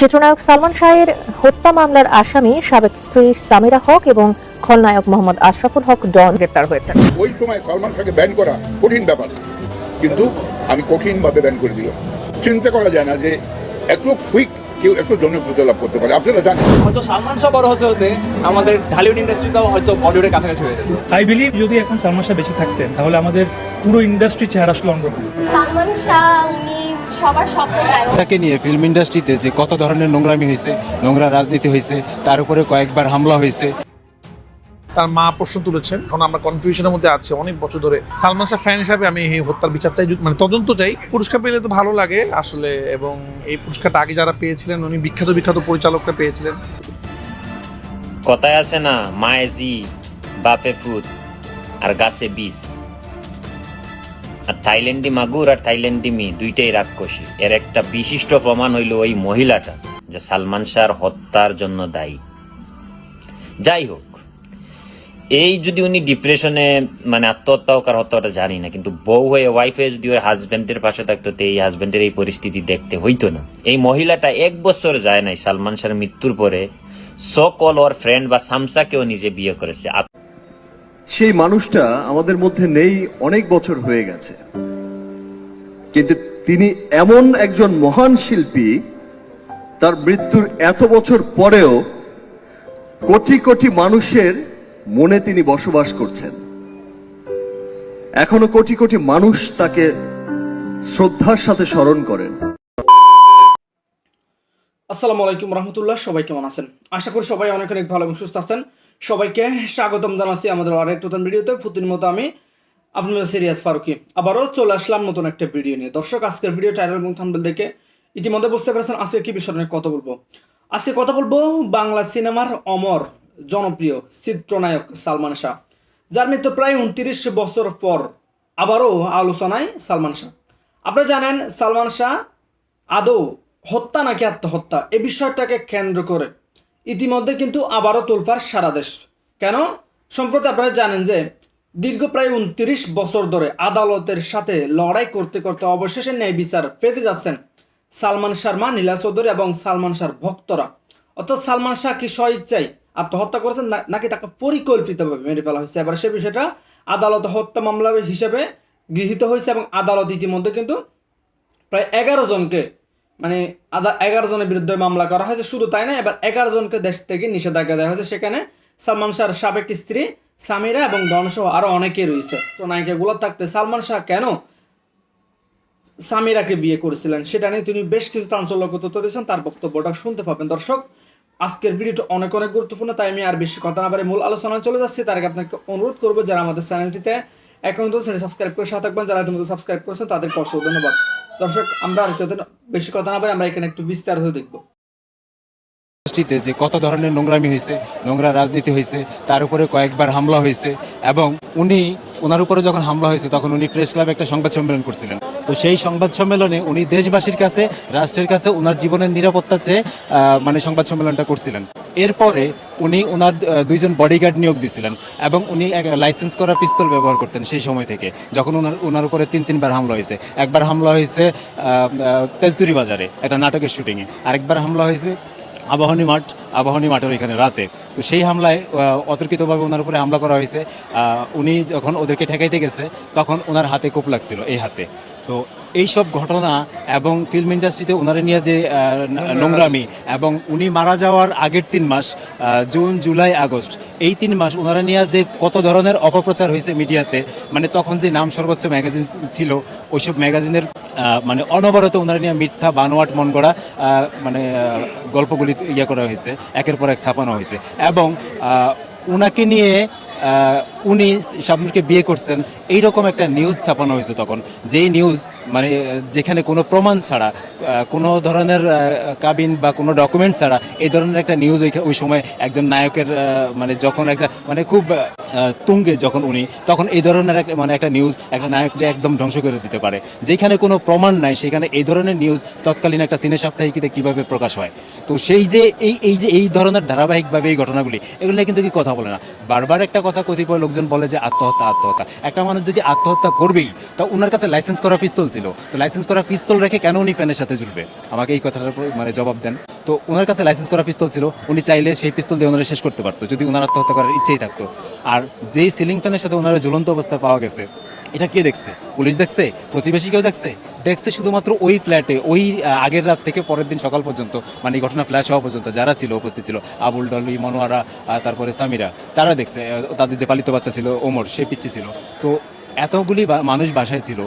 চিত্রনায়ক সালমান শাহের হত্যা মামলার আসামি সাবেক স্ত্রী সামিরা হক এবং খলনায়ক মোহাম্মদ আশরাফুল হক ডন গ্রেপ্তার হয়েছেন। ওই সময় সালমান শাহকে ব্যান করা কঠিন ব্যাপার। কিন্তু আমি কঠিনভাবে ব্যান করে দিলাম। চিন্তা করা যায় না যে এত কুইক কেউ একটু জনপ্রিয়তা লাভ করতে পারে। আপনারা জানেন। হয়তো সালমান শাহ বড় হতে হতে আমাদের ঢালিউড ইন্ডাস্ট্রিটাও হয়তো বলিউডের কাছাকাছি হয়ে যেত আই বিলিভ যদি এখন সালমান শাহ বেঁচে থাকতেন তাহলে আমাদের পুরো ইন্ডাস্ট্রি চেহারা আসলে অন্যরকম। সালমান শাহ উনি সবার তাকে নিয়ে ফিল্ম ইন্ডাস্ট্রিতে যে কত ধরনের নোংরামি হয়েছে নোংরা রাজনীতি হয়েছে তার উপরে কয়েকবার হামলা হয়েছে। তার মা প্রশ্ন তুলেছেন, এখন আমরা কনফিউশনের মধ্যে আছি। অনেক বছর ধরে সালমান শাহ ফ্যান হিসাবে আমি এই হত্যার বিচার চাই মানে তদন্ত চাই। পুরস্কার পেলে তো ভালো লাগে আসলে, এবং এই পুরস্কারটা আগে যারা পেয়েছিলেন, উনি বিখ্যাত বিখ্যাত পরিচালকরা পেয়েছিলেন। কথায় আছে না, মায়ে জি, বাপে ফুট আর গাছে বিষ আর থাইল্যান্ডি মাগুর আর থাইল্যান্ডি মি দুইটাই রাক্ষসী। এর একটা বিশিষ্ট প্রমাণ হইল ওই মহিলাটা, যে সালমান শাহর হত্যার জন্য দায়ী। যাই হোক এই যদি উনি ডিপ্রেশনে মানে আত্মহত্যা হোক আর হত্যাটা জানি না, কিন্তু বউ হয়ে ওয়াইফে যদি ওই হাজবেন্ডের পাশে থাকতো, তো এই হাজবেন্ডের এই পরিস্থিতি দেখতে হইতো না। এই মহিলাটা এক বছর যায় নাই সালমান শাহর মৃত্যুর পরে, সকল ওর ফ্রেন্ড বা সামসাকেও নিজে বিয়ে করেছে। সেই মানুষটা আমাদের মধ্যে নেই, অনেক বছর হয়ে গেছে। কিন্তু তিনি এমন একজন মহান শিল্পী, তার মৃত্যুর এত বছর পরেও কোটি কোটি মানুষের মনে তিনি বসবাস করছেন। এখনও কোটি কোটি মানুষ তাকে শ্রদ্ধার সাথে স্মরণ করেন। আসসালামু আলাইকুম রহমতুল্লাহ, সবাই কেমন আছেন? আশা করি সবাই অনেক অনেক ভালো এবং সুস্থ আছেন। সবাইকে স্বাগতম জানাচ্ছি আমাদের আরেক নতুন ভিডিওতে। ফুতির মতো আমি আপনাদের সিরিয়াত ফারুকি। আবারও চলে আসলাম নতুন একটা ভিডিও নিয়ে। দর্শক, আজকের ভিডিও টাইটেল এবং থাম্বনেল দেখে ইতিমধ্যে বুঝতে পেরেছেন আজকে কি বিষয় নিয়ে কথা বলব। আজকে কথা বলব বাংলা সিনেমার অমর জনপ্রিয় চিত্রনায়ক সালমান শাহ, যার মৃত্যু প্রায় উনত্রিশ বছর পর আবারও আলোচনায় সালমান শাহ। আপনারা জানেন, সালমান শাহ আদৌ হত্যা নাকি আত্মহত্যা? এ বিষয়টাকে কেন্দ্র করে ইতিমধ্যে কিন্তু আবারও তোলফার সারা দেশ। কেন? সম্প্রতি আপনারা জানেন যে দীর্ঘ প্রায় উনত্রিশ বছর ধরে আদালতের সাথে লড়াই করতে করতে অবশেষে ন্যায় বিচার পেতে যাচ্ছেন সালমান শাহর মা নীলা চৌধুরী এবং সালমান শাহর ভক্তরা। অর্থাৎ সালমান শাহ কি স্বইচ্ছায় আত্মহত্যা করেছেন নাকি তাকে পরিকল্পিতভাবে মেরে ফেলা হয়েছে? এবার সে বিষয়টা আদালত হত্যা মামলা হিসেবে গৃহীত হয়েছে এবং আদালত ইতিমধ্যে কিন্তু প্রায় এগারো জনকে মানে আদা এগারো জনের বিরুদ্ধে মামলা করা হয়েছে। শুধু তাই না, এবার এগারো জনকে দেশ থেকে নিষেধাজ্ঞা দেওয়া হয়েছে। সেখানে সালমান শাহর সাবেক স্ত্রী সামিরা এবং ডনসহ আরও অনেকে রয়েছে। তো নায়িকাগুলো থাকতে সালমান শাহ কেন সামিরাকে বিয়ে করেছিলেন? সেটা নিয়ে তিনি বেশ কিছু চাঞ্চল্যকর তথ্য দিয়েছেন। তার বক্তব্যটা শুনতে পাবেন দর্শক। আজকের ভিডিওটা অনেক অনেক গুরুত্বপূর্ণ, তাই আমি আর বেশি কথা না বারে মূল আলোচনায় চলে যাচ্ছি। তার আগে আপনাকে অনুরোধ করব, যারা আমাদের চ্যানেলটিতে এখন তো চ্যানেল সাবস্ক্রাইব করে সাথে থাকবেন। যারা ইতিমধ্যে সাবস্ক্রাইব করেছেন, তাদেরকে অসংখ্য ধন্যবাদ। দর্শক, আমরা আর কেউ বেশি কথা না বলে আমরা এখানে একটু বিস্তারিত দেখব। ইন্ডাস্ট্রিতে যে কত ধরনের নোংরামি হয়েছে, নোংরা রাজনীতি হয়েছে, তার উপরে কয়েকবার হামলা হয়েছে, এবং উনি ওনার উপরে যখন হামলা হয়েছে, তখন উনি প্রেস ক্লাবে একটা সংবাদ সম্মেলন করছিলেন। তো সেই সংবাদ সম্মেলনে উনি দেশবাসীর কাছে, রাষ্ট্রের কাছে ওনার জীবনের নিরাপত্তা চেয়ে মানে সংবাদ সম্মেলনটা করছিলেন। এরপরে উনি ওনার দুইজন বডিগার্ড নিয়োগ দিছিলেন এবং উনি লাইসেন্স করা পিস্তল ব্যবহার করতেন সেই সময় থেকে, যখন ওনার ওনার উপরে তিন, তিনবার হামলা হয়েছে। একবার হামলা হয়েছে তেজদুরি বাজারে, একটা নাটকের শুটিংয়ে আরেকবার হামলা হয়েছে আবাহনী মাঠ, আবাহনী মাঠের ওইখানে রাতে। তো সেই হামলায় অতর্কিতভাবে ওনার উপরে হামলা করা হয়েছে। উনি যখন ওদেরকে ঠেকাইতে গেছে, তখন ওনার হাতে কোপ লাগছিল, এই হাতে। তো এই সব ঘটনা এবং ফিল্ম ইন্ডাস্ট্রিতে ওনারা নিয়ে যে নোংরামি এবং উনি মারা যাওয়ার আগের তিন মাস জুন, জুলাই, আগস্ট, এই তিন মাস ওনারা নিয়ে যে কত ধরনের অপপ্রচার হয়েছে মিডিয়াতে মানে তখন যে নাম সর্বোচ্চ ম্যাগাজিন ছিল, ওইসব ম্যাগাজিনের মানে অনবরত ওনারা নিয়ে মিথ্যা, বানোয়াট মন করা মানে গল্পগুলি ইয়ে করা হয়েছে, একের পর এক ছাপানো হয়েছে এবং ওনাকে নিয়ে উনি শাবনুরকে বিয়ে করছেন এইরকম একটা নিউজ ছাপানো হয়েছে তখন। যেই নিউজ মানে যেখানে কোনো প্রমাণ ছাড়া কোনো ধরনের কাবিন বা কোনো ডকুমেন্ট ছাড়া, এই ধরনের একটা নিউজ ওই সময় একজন নায়কের মানে যখন একটা মানে খুব তুঙ্গে যখন উনি, তখন এই ধরনের মানে একটা নিউজ একটা নায়ককে একদম ধ্বংস করে দিতে পারে। যেখানে কোনো প্রমাণ নাই, সেখানে এই ধরনের নিউজ তৎকালীন একটা সিনে সাপ্তাহিকীতে কীভাবে প্রকাশ হয়? তো সেই যে, এই এই যে, এই ধরনের ধারাবাহিকভাবে এই ঘটনাগুলি, এগুলো কিন্তু কি কথা বলে না। বারবার একটা কথা কতিপয় লোকজন বলে যে, আত্মহত্যা আত্মহত্যা। একটা মানুষ মানুষ যদি আত্মহত্যা করবেই, তা ওনার কাছে লাইসেন্স করা পিস্তল ছিল। তো লাইসেন্স করা পিস্তল রেখে কেন উনি ফ্যানের সাথে জুড়বে আমাকে এই কথাটার মানে জবাব দেন। তো ওনার কাছে লাইসেন্স করা পিস্তল ছিল, উনি চাইলে সেই পিস্তল দিয়ে ওনারা শেষ করতে পারতো, যদি ওনার আত্মহত্যা করার ইচ্ছেই থাকতো। আর যেই সিলিং ফ্যানের সাথে ওনারা জ্বলন্ত অবস্থায় পাওয়া গেছে, এটা কে দেখছে? পুলিশ দেখছে? প্রতিবেশী কেউ দেখছে? দেখছে শুধুমাত্র ওই ফ্ল্যাটে, ওই আগের রাত থেকে পরের দিন সকাল পর্যন্ত মানে এই ঘটনা ফ্ল্যাশ হওয়া পর্যন্ত যারা ছিল, উপস্থিত ছিল, আবুল ডলি মনোয়ারা তারপরে সামিরা, তারা দেখছে তাদের যে পালিত বাচ্চা ছিল, ওমর, সে পিচ্ছি ছিল। তো এতগুলি মানুষ বাসায় ছিল,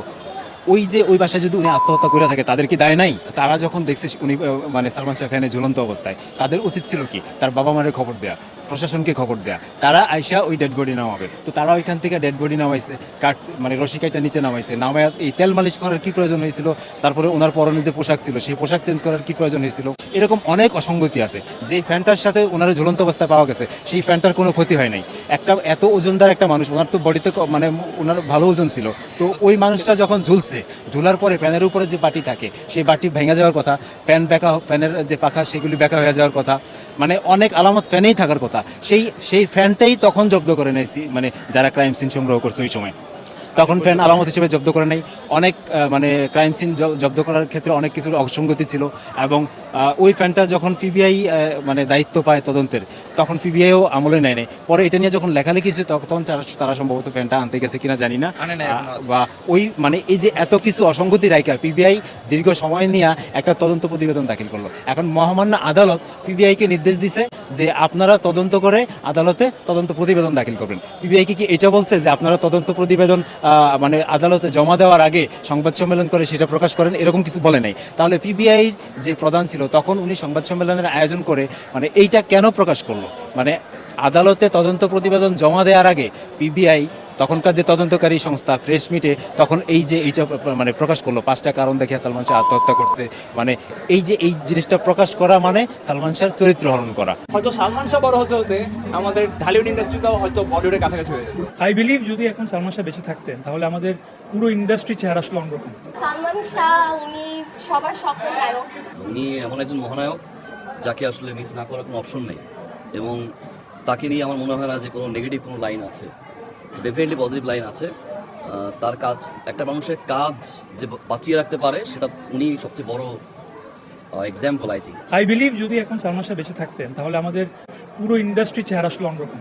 ওই যে, ওই বাসায় যদি উনি আত্মহত্যা করে থাকে, তাদের কি দায় নাই? তারা যখন দেখছে, উনি মানে সালমান শাহ খানের ঝুলন্ত অবস্থায়, তাদের উচিত ছিল কি? তার বাবা মায়ের খবর দেয়া। প্রশাসনকে খবর দেয়া। তারা আইসা ওই ডেড বডি নামাবে। তো তারা ওইখান থেকে ডেড বডি নামাইছে কাট মানে রশিকাইটা নিচে নামাইছে। নামায় এই তেল মালিশ করার কি প্রয়োজন হয়েছিল? তারপরে ওনার পরনে যে পোশাক ছিল, সেই পোশাক চেঞ্জ করার কি প্রয়োজন হয়েছিল? এরকম অনেক অসঙ্গতি আছে। যে ফ্যানটার সাথে ওনার ঝুলন্ত অবস্থায় পাওয়া গেছে, সেই ফ্যানটার কোনো ক্ষতি হয় নাই। একটা এত ওজনদার একটা মানুষ, ওনার তো বডিতে মানে ওনার ভালো ওজন ছিল। তো ওই মানুষটা যখন ঝুলছে, ঝুলার পরে ফ্যানের উপরে যে বাটি থাকে, সেই বাটি ভেঙে যাওয়ার কথা, ফ্যান বেঁকা ফ্যানের যে পাখা, সেগুলি বেঁকা হয়ে যাওয়ার কথা। মানে অনেক আলামত ফ্যানেই থাকার কথা। সেই সেই ফ্যানটাই তখন জব্দ করে নেছি মানে যারা ক্রাইম সিন সংগ্রহ করছে ওই সময়। তখন ফ্যান আলামত হিসেবে জব্দ করে নেই। অনেক মানে ক্রাইম সিন জব্দ করার ক্ষেত্রে অনেক কিছুর অসঙ্গতি ছিল এবং ওই ফ্যানটা যখন পিবিআই মানে দায়িত্ব পায় তদন্তের তখন পিবিআইও আমলে নেয় নাই। পরে এটা নিয়ে যখন লেখালেখি হয়েছে তখন তারা সম্ভবত ফ্যানটা আনতে গেছে কিনা জানি না। বা ওই মানে এই যে এত কিছু অসঙ্গতি রাইকা পিবিআই দীর্ঘ সময় নিয়ে একটা তদন্ত প্রতিবেদন দাখিল করল। এখন মহামান্য আদালত পিবিআইকে নির্দেশ দিছে যে আপনারা তদন্ত করে আদালতে তদন্ত প্রতিবেদন দাখিল করবেন। পিবিআই কি এটা বলছে যে আপনারা তদন্ত প্রতিবেদন মানে আদালতে জমা দেওয়ার আগে সংবাদ সম্মেলন করে সেটা প্রকাশ করেন, এরকম কিছু বলে নাই। তাহলে পিবিআই যে প্রধান ছিল, তখন উনি সংবাদ সম্মেলনের আয়োজন করে মানে এইটা কেন প্রকাশ করল? মানে আদালতে তদন্ত প্রতিবেদন জমা দেওয়ার আগে পিবিআই তখনকার যে তদন্তকারী সংস্থা প্রেস মিটে তখন এই যে এইটা মানে প্রকাশ করল পাঁচটা কারণ দেখে সালমান শাহ আত্মহত্যা করছে। মানে এই যে এই জিনিসটা প্রকাশ করা মানে সালমান শাহর চরিত্র হরণ করা। হয়তো সালমান শাহ বড় হতে হতে আমাদের ঢালিউড ইন্ডাস্ট্রিটাও হয়তো বলিউডের কাছাকাছি হয়ে যেত। আই বিলিভ যদি এখন সালমান শাহ বেঁচে থাকতেন তাহলে আমাদের পুরো ইন্ডাস্ট্রি চেহারা আসলে অন্যরকম। সালমান শাহ উনি সবার স্বপ্নের নায়ক। উনি এমন একজন মহানায়ক যাকে আসলে মিস না করার কোনো অপশন নেই। এবং তাকে নিয়ে আমার মনে হয় না যে কোনো নেগেটিভ কোনো লাইন আছে। ডেফিনেটলি পজিটিভ লাইন আছে। তার কাজ, একটা মানুষের কাজ যে বাঁচিয়ে রাখতে পারে, সেটা উনি সবচেয়ে বড় example I think I believe যদি এখন সালমান শাহ বেঁচে থাকতেন, তাহলে আমাদের পুরো ইন্ডাস্ট্রি চেহারা আসলে অন্যরকম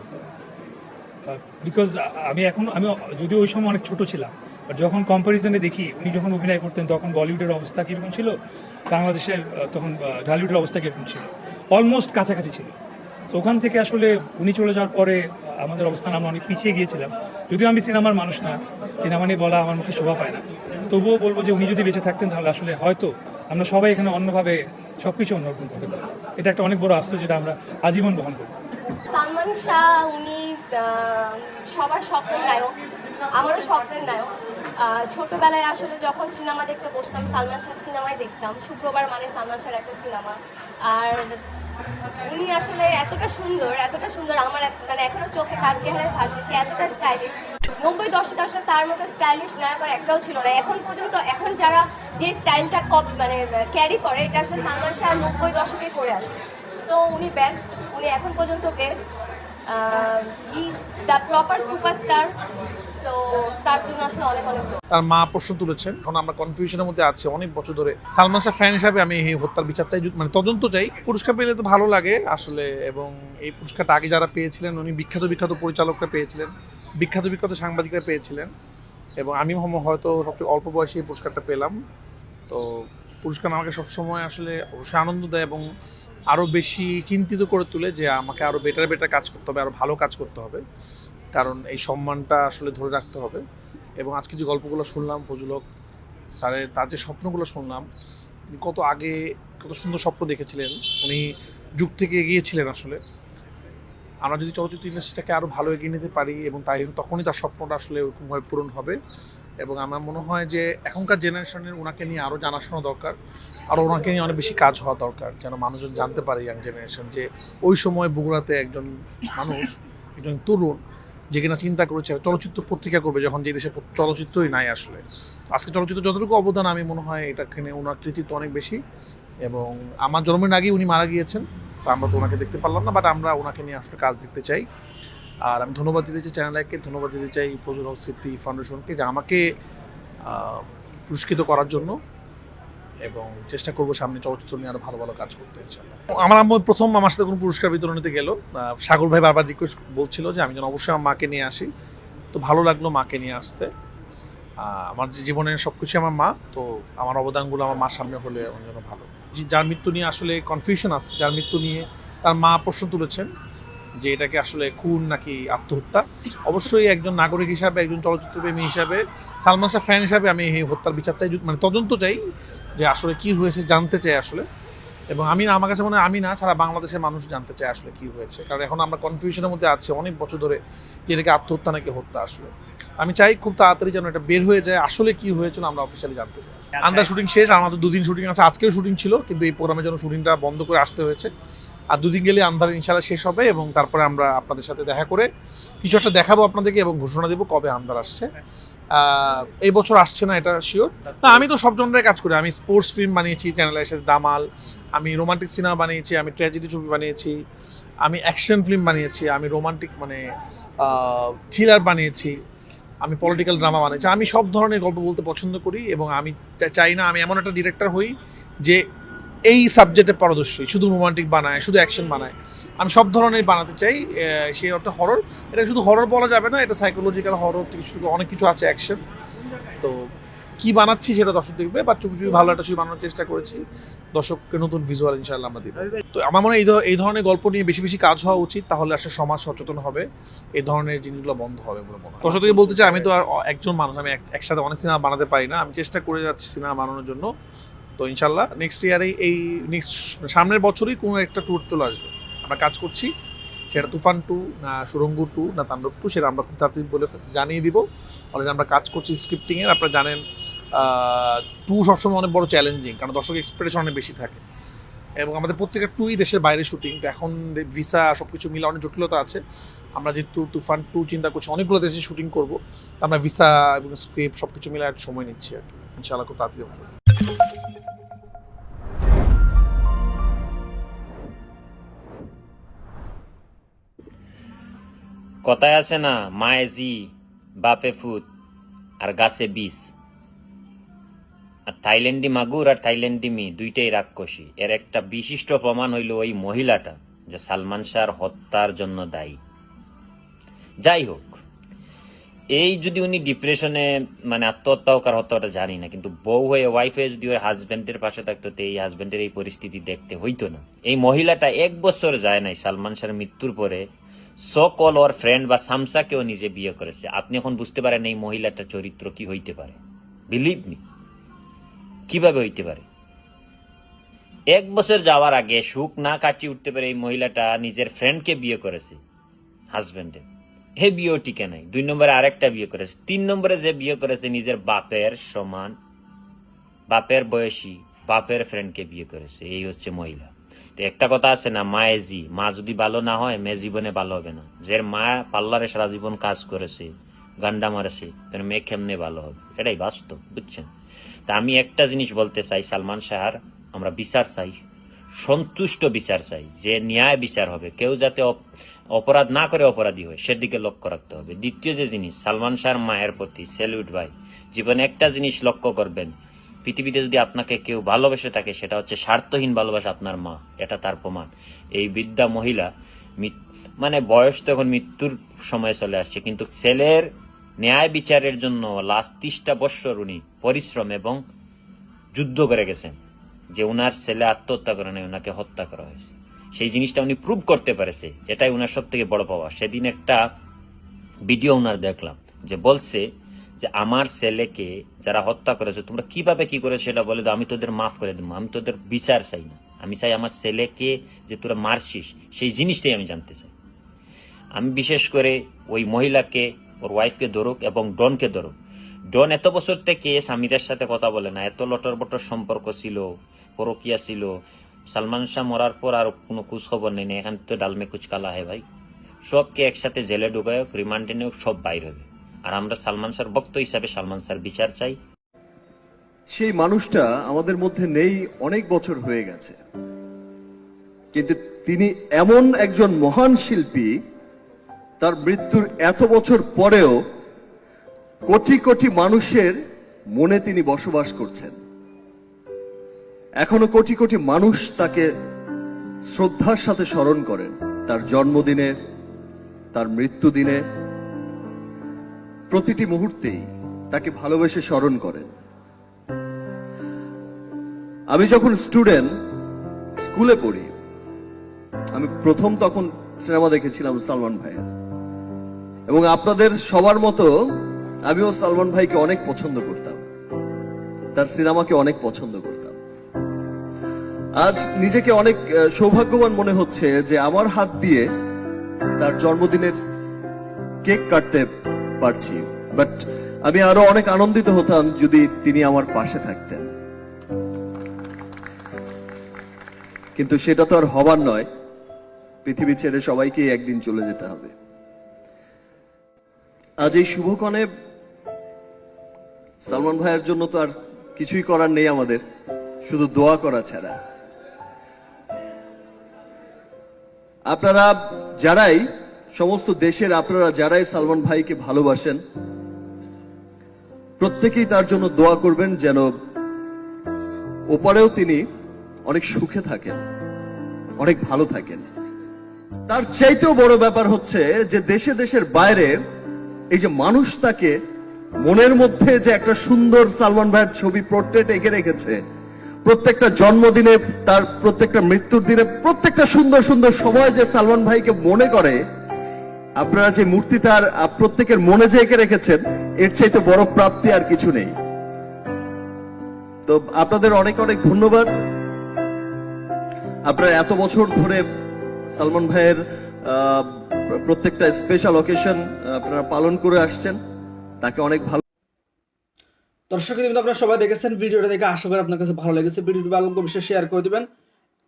বিকজ আমি এখন, আমি যদিও ওই সময় অনেক ছোট ছিলাম বাট যখন কম্পারিজনে দেখি, উনি যখন অভিনয় করতেন, তখন বলিউডের অবস্থা কীরকম ছিল? বাংলাদেশের তখন ঢালিউডের অবস্থা কীরকম ছিল? অলমোস্ট কাছাকাছি ছিল। তো ওখান থেকে আসলে উনি চলে যাওয়ার পরে আমাদের অবস্থান আমরা অনেক পিছিয়ে গিয়েছিলাম। যদিও আমি সিনেমার মানুষ না, সিনেমা নিয়ে বলা আমার মুখে শোভা পায় না। তবুও বলব যে উনি যদি বেঁচে থাকতেন তাহলে আসলে হয়তো আমরা সবাই এখানে অন্যভাবে সব কিছু অন্যরকম করতে পারি এটা একটা অনেক বড় আফসোস যেটা আমরা আজীবন বহন করি সালমান শাহ, উনি সবার স্বপ্নের নায়ক, আমারও স্বপ্নের নায়ক। ছোটবেলায় আসলে যখন সিনেমা দেখতে বসতাম, সালমান শাহ সিনেমায় দেখতাম। শুক্রবার মানে সালমান শাহের একটা সিনেমা। আর উনি আসলে এতটা সুন্দর এতটা সুন্দর আমার মানে এখনও চোখে তার চেহারায় ভাসছে, সে এতটা স্টাইলিশ নব্বই দশকে আসলে তার মতো স্টাইলিশ নায়ক আর একটাও ছিল না। এখন পর্যন্ত, এখন যারা যে স্টাইলটা কপ মানে ক্যারি করে, এটা আসলে সালমান শাহ নব্বই দশকে করে আসছে। সো উনি বেস্ট উনি এখন পর্যন্ত best is the proper superstar তার মা প্রশ্ন তুলেছেন, এখন আমরা কনফিউশনের মধ্যে আছি, অনেক বছর ধরে। সালমান শাহ ফ্যান হিসাবে আমি এই হত্যার বিচার চাই মানে তদন্ত চাই। পুরস্কার পেলে তো ভালো লাগে আসলে, এবং এই পুরস্কারটা আগে যারা পেয়েছিলেন, উনি বিখ্যাত বিখ্যাত পরিচালকরা পেয়েছিলেন, বিখ্যাত বিখ্যাত সাংবাদিকরা পেয়েছিলেন, এবং আমি হয়তো সবচেয়ে অল্প বয়সে এই পুরস্কারটা পেলাম। তো পুরস্কার আমাকে সবসময় আসলে অবশ্যই আনন্দ দেয়, এবং আরও বেশি চিন্তিত করে তোলে যে আমাকে আরও বেটার বেটার কাজ করতে হবে আরও ভালো কাজ করতে হবে। কারণ এই সম্মানটা আসলে ধরে রাখতে হবে। এবং আজকে যে গল্পগুলো শুনলাম ফজলক স্যারের তার যে স্বপ্নগুলো শুনলাম, তিনি কত আগে কত সুন্দর স্বপ্ন দেখেছিলেন, উনি যুগ থেকে এগিয়েছিলেন আসলে। আমরা যদি চলচ্চিত্র ইন্ডাস্ট্রিটাকে আরও ভালো এগিয়ে নিতে পারি এবং তাই তখনই তার স্বপ্নটা আসলে ওরকমভাবে পূরণ হবে। এবং আমার মনে হয় যে এখনকার জেনারেশনের ওনাকে নিয়ে আরও জানাশোনা দরকার। আর ওনাকে নিয়ে অনেক বেশি কাজ হওয়া দরকার, যেন মানুষজন জানতে পারে ইয়াং জেনারেশন যে ওই সময় বগুড়াতে একজন মানুষ, একজন তরুণ যে কিনা চিন্তা করেছে চলচ্চিত্র পত্রিকা করবে যখন যে দেশে চলচ্চিত্রই নাই আসলে। আজকে চলচ্চিত্র যতটুকু অবদান, আমি মনে হয় এটাখানে ওনার কৃতিত্ব অনেক বেশি। এবং আমার জন্মের আগেই উনি মারা গিয়েছেন, তো আমরা তো ওনাকে দেখতে পারলাম না বাট আমরা ওনাকে নিয়ে আসলে কাজ দেখতে চাই। আর আমি ধন্যবাদ দিতে চাই চ্যানেলকে ধন্যবাদ দিতে চাই ফজল হক সিদ্দি ফাউন্ডেশনকে যে আমাকে পুরস্কৃত করার জন্য। এবং চেষ্টা করব সামনে চলচ্চিত্র নিয়ে আরও ভালো ভালো কাজ করতে আমার আম্মু প্রথম আমার সাথে কোনো পুরস্কার বিতরণীতে গেল। সাগর ভাই বারবার রিকোয়েস্ট বলছিল যে আমি যেন অবশ্যই আমার মাকে নিয়ে আসি। তো ভালো লাগল মাকে নিয়ে আসতে। আমার যে জীবনের সব কিছুই আমার মা, তো আমার অবদানগুলো আমার মার সামনে হলে আমার জন্য ভালো। যার মৃত্যু নিয়ে আসলে কনফিউশন আসছে, যার মৃত্যু নিয়ে তার মা প্রশ্ন তুলেছেন যে এটাকে আসলে খুন নাকি আত্মহত্যা। অবশ্যই একজন নাগরিক হিসাবে, একজন চলচ্চিত্রপ্রেমী হিসাবে, সালমান শাহ ফ্যান হিসাবে আমি এই হত্যার বিচার চাই মানে তদন্ত চাই। যে আসলে কি হয়েছে জানতে চাই আসলে। এবং আমি না আমার কাছে মনে হয় আমি না ছাড়া বাংলাদেশের মানুষ জানতে চায় আসলে কি হয়েছে। কারণ এখন আমরা কনফিউশনের মধ্যে আছি, অনেক বছর ধরে যে এটাকে আত্মহত্যা নাকি হত্যা আসলে। আমি চাই খুব তাড়াতাড়ি যেন এটা বের হয়ে যায়, আসলে কি হয়েছিল আমরা অফিসিয়ালি জানতে চাই। আন্দার শুটিং শেষ আমাদের দুদিন শুটিং আছে। আজকেও শুটিং ছিল, কিন্তু এই প্রোগ্রামের জন্য শুটিংটা বন্ধ করে আসতে হয়েছে। আর দুদিন গেলে আন্দার ইনশাল্লাহ শেষ হবে এবং তারপরে আমরা আপনাদের সাথে দেখা করে কিছু একটা দেখাবো আপনাদেরকে এবং ঘোষণা দেবো কবে আন্দার আসছে। এই বছর আসছে না, এটা শিওর না, আমি তো সব জনরাই কাজ করি। আমি স্পোর্টস ফিল্ম বানিয়েছি চ্যানেলে এসে দামাল। আমি রোমান্টিক সিনেমা বানিয়েছি, আমি ট্র্যাজেডি ছবি বানিয়েছি। আমি অ্যাকশন ফিল্ম বানিয়েছি, আমি রোমান্টিক মানে থ্রিলার বানিয়েছি। আমি পলিটিক্যাল ড্রামা বানিয়েছি। আমি সব ধরনের গল্প বলতে পছন্দ করি এবং আমি চাই না আমি এমন একটা ডিরেক্টর হই যে এই সাবজেক্টে পারদর্শী, শুধু রোমান্টিক বানায়, শুধু অ্যাকশন বানায়। আমি সব ধরনের বানাতে চাই সেই অর্থে হরর এটা শুধু হরর বলা যাবে না, এটা সাইকোলজিক্যাল হরর থেকে শুরু অনেক কিছু আছে অ্যাকশন তো কি বানাচ্ছি সেটা দর্শক দেখবে বা চুপি ভালো একটা ছবি বানানোর চেষ্টা করেছি। দর্শককে নতুন ভিজুয়াল ইনশাআল্লাহ আমরা দিব। তো আমার মনে হয় এই ধর- এই ধরনের গল্প নিয়ে বেশি বেশি কাজ হওয়া উচিত, তাহলে আসলে সমাজ সচেতন হবে এই ধরনের জিনিসগুলো বন্ধ হবে বলে মনে হয়। দর্শক থেকে বলতে চাই, আমি তো আর একজন মানুষ, আমি এক- একসাথে অনেক সিনেমা বানাতে পারি না, আমি চেষ্টা করে যাচ্ছি সিনেমা বানানোর জন্য। তো ইনশাল্লাহ নেক্সট ইয়ারে এই নেক্সট সামনের বছরই কোনো একটা ট্যুর চলে আসবে। আমরা কাজ করছি, সেটা তুফান টু না সুরঙ্গু টু না তাণ্ডব টু সেটা আমরা খুব তাড়াতাড়ি বলে জানিয়ে দিব। অলরেডি আমরা কাজ করছি স্ক্রিপ্টিংয়ের আপনারা জানেন টু সবসময় অনেক বড় চ্যালেঞ্জিং কারণ দর্শক এক্সপেকটেশন অনেক বেশি থাকে। এবং আমাদের প্রত্যেকটা টুই দেশের বাইরে শুটিং তো এখন ভিসা সব কিছু মিলে অনেক জটিলতা আছে। আমরা যেহেতু তুফান টু চিন্তা করছি, অনেকগুলো দেশে শুটিং করব, তো আমরা ভিসা এবং স্ক্রিপ্ট সব কিছু মিলে সময় নিচ্ছি আর কি। ইনশাআল্লাহ খুব তাড়াতাড়ি কথায় আছে না, মায়ে জি, বাপে ফুট আর গাছে বিষ। আর থাইল্যান্ডি মাগুর আর থাইল্যান্ডি মি, দুইটাই রাক্ষসী। এর একটা বিশিষ্ট প্রমাণ হইল ওই মহিলাটা, যে সালমান শাহর হত্যার জন্য দায়ী। যাই হোক, এই যদি উনি ডিপ্রেশনে মানে আত্মহত্যা হোক আর হত্যাটা জানি না, কিন্তু বউ হয়ে ওয়াইফ হয়ে যদি ওই হাজবেন্ডের পাশে থাকতো, তো এই হাজবেন্ডের এই পরিস্থিতি দেখতে হইতো না। এই মহিলাটা এক বছর যায় নাই সালমান শাহর মৃত্যুর পরে সকল ওর ফ্রেন্ড বা সামসাকেও নিজে বিয়ে করেছে। আপনি এখন বুঝতে পারেন এই মহিলাটা চরিত্র কি হইতে পারে। বিলিভ মি কীভাবে হইতে পারে? এক বছর যাওয়ার আগে সুখ না কাটিয়ে উঠতে পারে এই মহিলাটা নিজের ফ্রেন্ডকে বিয়ে করেছে হাজবেন্ডের হে বিয়েও টিকে নাই। দুই নম্বরে আরেকটা বিয়ে করেছে। তিন নম্বরে যে বিয়ে করেছে, নিজের বাপের সমান, বাপের বয়সী, বাপের ফ্রেন্ডকে বিয়ে করেছে। এই হচ্ছে মহিলা। তো একটা কথা আছে না মায়ে জি। মা যদি ভালো না হয়, মেয়ে জীবনে ভালো হবে না। যে মা পার্লারে সারা জীবন কাজ করেছে, গান্ডা মারেছে, তার মেয়ে কেমনে ভালো হবে? এটাই বাস্তব, বুঝছেন? তা আমি একটা জিনিস বলতে চাই, সালমান শাহার আমরা বিচার চাই, সন্তুষ্ট বিচার চাই, যে ন্যায় বিচার হবে। কেউ যাতে অপরাধ না করে অপরাধী হয়, সেদিকে লক্ষ্য রাখতে হবে। দ্বিতীয় যে জিনিস, সালমান শাহর মায়ের প্রতি স্যালুট ভাই, জীবনে একটা জিনিস লক্ষ্য করবেন পৃথিবীতে যদি আপনাকে কেউ ভালোবেসে থাকে, সেটা হচ্ছে স্বার্থহীন ভালোবাসা আপনার মা। এটা তার প্রমাণ। এই বৃদ্ধা মহিলা মানে বয়স তো এখন মৃত্যুর সময় চলে আসছে, কিন্তু ছেলের ন্যায় বিচারের জন্য লাস্ট তিরিশটা বৎসর উনি পরিশ্রম এবং যুদ্ধ করে গেছেন, যে উনার ছেলে আত্মহত্যা করে নাই ওনাকে হত্যা করা হয়েছে। সেই জিনিসটা উনি প্রুভ করতে পারেছে। এটাই উনার সব থেকে বড় পাওয়া। সেদিন একটা ভিডিও উনার দেখলাম, যে বলছে যে আমার ছেলেকে যারা হত্যা করেছে, তোমরা কীভাবে কি করেছ সেটা বলে আমি তোদের মাফ করে দেবো, আমি তোদের বিচার চাই না। আমি চাই আমার ছেলেকে যে তোরা মারছিস, সেই জিনিসটাই আমি জানতে চাই। আমি বিশেষ করে ওই মহিলাকে, ওর ওয়াইফকে ধরুক এবং ডনকে ধরুক। ডন এত বছর থেকে স্বামীদের সাথে কথা বলে না, এত লটর বটর সম্পর্ক ছিল, পরকিয়া ছিল। সালমান শাহ মরার পর আর কোনো খোঁজ খবর নেই, এখান তো ডালমে কুচকালা হয় ভাই। সবকে একসাথে জেলে ঢুকায় রিমান্ডে নিয়ে সব বাইর হবে আর আমরা সালমান স্যার ভক্ত হিসাবে সালমান স্যার বিচার চাই। সেই মানুষটা আমাদের মধ্যে নেই, অনেক বছর হয়ে গেছে। কিন্তু তিনি এমন একজন মহান শিল্পী, তার মৃত্যুর এত বছর পরেও কোটি কোটি মানুষের মনে তিনি বসবাস করছেন। এখনও কোটি কোটি মানুষ তাকে শ্রদ্ধার সাথে স্মরণ করেন। তার জন্মদিনে, তার মৃত্যুদিনে প্রতিটি মুহূর্তেই তাকে ভালোবেসে স্মরণ করেন। আমি যখন স্টুডেন্ট, স্কুলে পড়ি, আমি প্রথম তখন সিনেমা দেখেছিলাম সালমান ভাইয়ের। এবং আপনাদের সবার মতো আমিও সালমান ভাইকে অনেক পছন্দ করতাম। তার সিনেমাকে অনেক পছন্দ করতাম। আজ নিজেকে অনেক সৌভাগ্যবান মনে হচ্ছে যে আমার হাত দিয়ে তার জন্মদিনের কেক কাটতে পারছি। বাট আমি আরও অনেক আনন্দিত হতাম যদি তিনি আমার পাশে থাকতেন। কিন্তু সেটা তো আর হবার নয়। পৃথিবী ছেড়ে সবাইকেই একদিন চলে যেতে হবে। আজ এই শুভক্ষণে সালমান ভাইয়ের জন্য তো আর কিছুই করার নেই আমাদের। শুধু দোয়া করা ছাড়া। আপনারা যারাই সমস্ত দেশের আপনারা যারাই সালমান ভাইকে ভালোবাসেন, প্রত্যেকেই তার জন্য দোয়া করবেন যেন ওপরেও তিনি অনেক সুখে থাকেন, অনেক ভালো থাকেন। তার চাইতেও বড় ব্যাপার হচ্ছে যে দেশে দেশের বাইরে এই যে মানুষ তাকে মনের মধ্যে যে একটা সুন্দর সালমান ভাইয়ের ছবি পোর্ট্রেট এঁকে রেখেছে, প্রত্যেকটা জন্মদিনে তার প্রত্যেকটা মৃত্যুর দিনে প্রত্যেকটা সুন্দর সুন্দর সময় যে সালমান ভাইকে মনে করে আপনারা যে মূর্তি তার প্রত্যেকের মনে যে এঁকে রেখেছেন, এর চাইতে বড় প্রাপ্তি আর কিছু নেই। তো আপনাদের অনেক অনেক ধন্যবাদ। আপনারা এত বছর ধরে সালমান ভাইয়ের প্রত্যেকটা স্পেশাল অকেশন আপনারা পালন করে আসছেন। তাকে অনেক ভালো দর্শক কিন্তু আপনারা সবাই দেখেছেন ভিডিওটা দেখে আশা করি আপনার কাছে ভালো লেগেছে। ভিডিওটি ভালো লাগলে অবশ্যই শেয়ার করে দিবেন।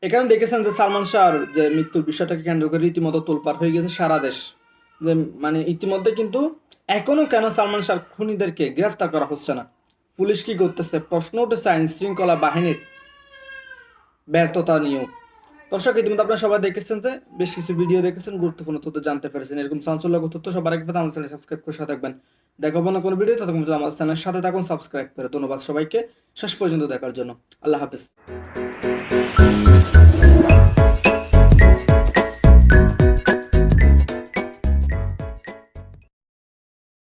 এখানে দেখেছেন যে সালমান শাহর যে মৃত্যুর বিষয়টাকে কেন্দ্র করে রীতিমতো তোলপার হয়ে গেছে সারা দেশ। যে মানে ইতিমধ্যে কিন্তু এখনও কেন সালমান শাহ খুনিদেরকে গ্রেফতার করা হচ্ছে না? পুলিশ কি করতেছে? প্রশ্ন উঠেছে আইন শৃঙ্খলা বাহিনীর ব্যর্থতা নিয়েও। দর্শক, ইতিমধ্যে আপনারা সবাই দেখেছেন যে বেশ কিছু ভিডিও দেখেছেন, গুরুত্বপূর্ণ তথ্য জানতে পেরেছেন। এরকম চাঞ্চল্যকর তথ্য সবার পেতে আমার চ্যানেল সাবস্ক্রাইব করে সাথে থাকবেন। দেখাবো না কোনো ভিডিও ততক্ষণ আমার চ্যানেলের সাথে থাকুন সাবস্ক্রাইব করে। ধন্যবাদ সবাইকে। শেষ পর্যন্ত দেখার জন্য। আল্লাহ হাফিজ।